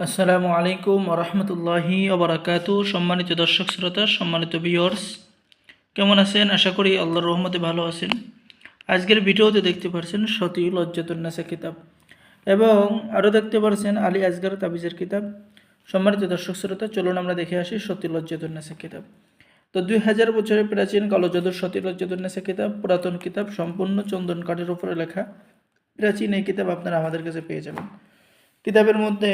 আসসালামু আলাইকুম রহমতুল্লাহি ওবরাকাতু। সম্মানিত দর্শক শ্রোতা, সম্মানিত ভিউয়ার্স কেমন আছেন? আশা করি আল্লাহর রহমতে ভালো আছেন। আজকের ভিডিওতে দেখতে পারছেন সতী লজ্জাতুন্নাসা কিতাব এবং আরও দেখতে পারছেন আলী আজগার তাবিজের কিতাব। সম্মানিত দর্শক শ্রোতা, চলুন আমরা দেখে আসি সতী লজ্জাতুন্নাসা কিতাব। তো দুই হাজার বছরের প্রাচীন কালো জাদুর সতী লজ্জাতুন্নাসা কিতাব, পুরাতন কিতাব, সম্পূর্ণ চন্দন কাঠের উপরে লেখা। প্রাচীন এই কিতাব আপনারা আমাদের কাছে পেয়ে যাবেন। কিতাবের মধ্যে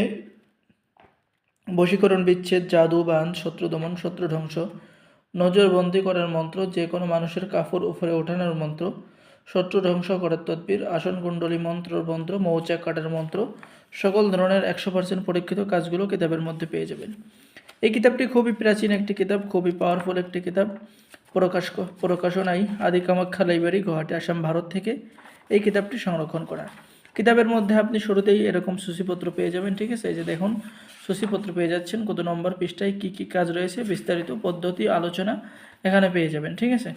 বশীকরণ বিচ্ছেদ, জাদু বান শত্রু দমন, শত্রু ধ্বংস। নজরবন্দি করার মন্ত্র, যে কোনো মানুষের কাপড় উপরে ওঠানোর মন্ত্র। শত্রু ধ্বংস করার তদ্বির, আসন কুণ্ডলী মন্ত্র মন্ত্র, মৌচাক কাটার মন্ত্র। সকল ধরনের একশো পার্সেন্ট পরীক্ষিত কাজগুলো কিতাবের মধ্যে পেয়ে যাবেন। এই কিতাবটি খুবই প্রাচীন একটি কিতাব, খুবই পাওয়ারফুল একটি কিতাব। প্রকাশ প্রকাশনাই আদি কামাখ্যা লাইব্রেরি, গুয়াহাটি, আসাম, ভারত থেকে এই কিতাবটি সংরক্ষণ করা। কিতাবের মধ্যে আপনি শুরুতেই এরকম সূচিপত্র পেয়ে যাবেন, ঠিক আছে? এই যে দেখুন, সূচিপত্র পেয়ে যাচ্ছেন, কত নম্বর পৃষ্ঠায় কী কী কাজ রয়েছে, বিস্তারিত পদ্ধতি, আলোচনা এখানে পেয়ে যাবেন, ঠিক আছে?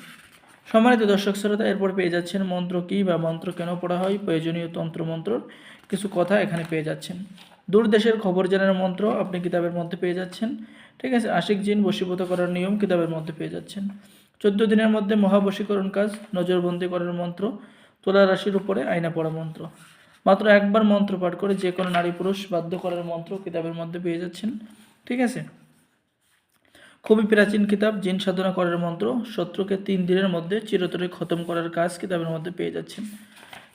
সম্মানিত দর্শক শ্রোতা, এরপর পেয়ে যাচ্ছেন মন্ত্র কী বা মন্ত্র কেন পড়া হয়, প্রয়োজনীয় তন্ত্র মন্ত্রর কিছু কথা এখানে পেয়ে যাচ্ছেন। দূর দেশের খবর জানার মন্ত্র আপনি কিতাবের মধ্যে পেয়ে যাচ্ছেন, ঠিক আছে? আশিক জিন, বশীভূত করার নিয়ম কিতাবের মধ্যে পেয়ে যাচ্ছেন। চোদ্দ দিনের মধ্যে মহাবশীকরণ কাজ, নজরবন্দি করার মন্ত্র, তোলা রাশির উপরে আয়না পড়া মন্ত্র। মাত্র একবার মন্ত্র পাঠ করে যে কোনো নারী পুরুষ বাধ্য করার মন্ত্র কিতাবের মধ্যে পেয়ে যাচ্ছেন। ঠিক আছে? খুবই প্রাচীন কিতাব, জিন সাধনা করার মন্ত্র, শত্রুকে তিন দিনের মধ্যে চিরতরে খতম করার কাজ কিতাবের মধ্যে পেয়ে যাচ্ছেন।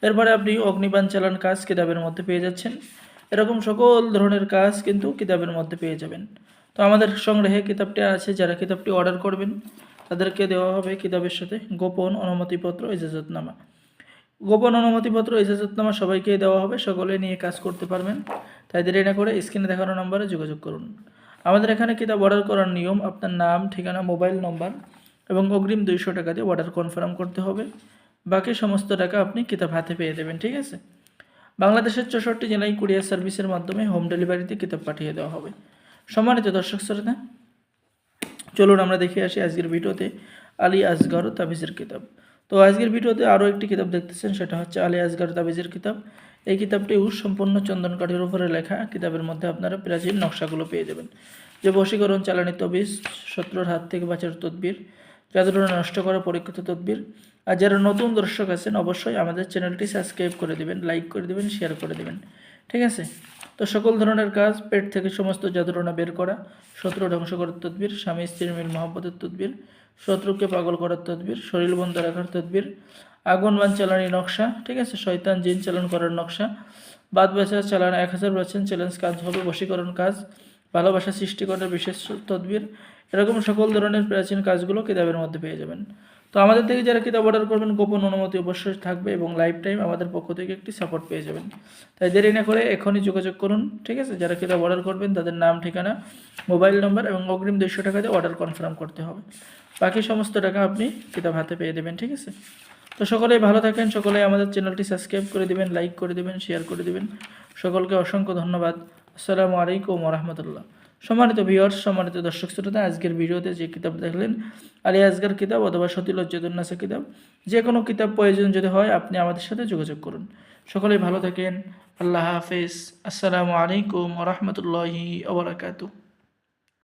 এরপরে আপনি অগ্নিবাণ চালান কাজ কিতাবের মধ্যে পেয়ে যাচ্ছেন। এরকম সকল ধরনের কাজ কিন্তু কিতাবের মধ্যে পেয়ে যাবেন। তো আমাদের সংগ্রহে কিতাবটি আছে, যারা কিতাবটি অর্ডার করবেন, তাদেরকে দেওয়া হবে কিতাবের সাথে গোপন অনুমতিপত্র, ইজাজতনামা। গোপন অনুমতিপত্র ইজাজতনামা সবাইকে দেওয়া হবে, সকলে নিয়ে কাজ করতে পারবেন। তাই দেরি না করে স্ক্রিনে দেখানো নম্বরে যোগাযোগ করুন। আমাদের এখানে কিতাব অর্ডার করার নিয়ম, আপনার নাম, ঠিকানা মোবাইল নম্বর এবং অগ্রিম দুইশো টাকা দিয়ে অর্ডার কনফার্ম করতে হবে। বাকি সমস্ত টাকা আপনি কিতাব হাতে পেয়ে দেবেন, ঠিক আছে? বাংলাদেশের চৌষট্টি জেলায় কুরিয়ার সার্ভিসের মাধ্যমে হোম ডেলিভারিতে কিতাব পাঠিয়ে দেওয়া হবে। সম্মানিত দর্শক শ্রোতা, চলুন আমরা দেখে আসি আজকের ভিডিওতে আলী আসগর তাবিজের কিতাব। তো আজকের ভিডিওতে আরও একটি কিতাব দেখতেছেন, সেটা হচ্ছে আলী আসগর তাবিজের কিতাব। এই কিতাবটিও সম্পূর্ণ চন্দন কাঠের উপরে লেখা। কিতাবের মধ্যে আপনারা প্রাচীন নকশাগুলো পেয়ে যাবেন। যে বশীকরণ, চালানি তবিজ, শত্রুর হাত থেকে বাঁচার তদবির যাদের নষ্ট করা পরীক্ষিত তদবির। আর যারা নতুন দর্শক আছেন, অবশ্যই আমাদের চ্যানেলটি সাবস্ক্রাইব করে দিবেন, লাইক করে দিবেন, শেয়ার করে দেবেন। ঠিক আছে? তো সকল ধরনের কাজ, পেট থেকে সমস্ত যাদুরণা বের করা, শত্রু ধ্বংস করার তদবির, স্বামী, স্ত্রীর মিল, মহব্বতের তদবির, শত্রুকে পাগল করার তদবির, শরীর বন্ধ রাখার তদবির, আগুন বান চালানি নকশা, ঠিক আছে? শয়তান জিন চালান করার নকশা, বাদ বাছা চালান এক হাজার পার্সেন্ট চ্যালেঞ্জ কাজ হবে, বশীকরণ কাজ, ভালোবাসা সৃষ্টি করার বিশেষ তদবির, এরকম সকল ধরনের প্রাচীন কাজগুলো কিতাবের মধ্যে পেয়ে যাবেন। তো আমাদের থেকে যারা কিতাব অর্ডার করবেন, গোপন অনুমতি অবশ্যই থাকবে এবং লাইফ টাইম আমাদের পক্ষ থেকে একটি সাপোর্ট পেয়ে যাবেন। তাই দেরি না করে এখনই যোগাযোগ করুন, ঠিক আছে? যারা কিতাব অর্ডার করবেন, তাদের নাম, ঠিকানা মোবাইল নম্বর এবং অগ্রিম দুশো টাকা দিয়ে অর্ডার কনফার্ম করতে হবে। বাকি সমস্ত টাকা আপনি কিতাব হাতে পেয়ে দেবেন, ঠিক আছে? তো সকলেই ভালো থাকেন, সকলেই আমাদের চ্যানেলটি সাবস্ক্রাইব করে দেবেন লাইক করে দিবেন শেয়ার করে দেবেন। সকলকে অসংখ্য ধন্যবাদ। আসসালামু আলাইকুম রহমতুল্লাহ। সম্মানিত ভিওর সম্মানিত দর্শক শ্রোতা, আজকের ভিডিওতে যে কিতাব দেখলেন, আলী আজগার কিতাব অথবা সতিল জেদুন্নাসা কিতাব, যে কোনো কিতাব প্রয়োজন যদি হয়, আপনি আমাদের সাথে যোগাযোগ করুন। সকলেই ভালো থাকেন, আল্লাহ হাফেজ, আসসালামু আলাইকুম রহমতুল্লাহি ওবরাকাতু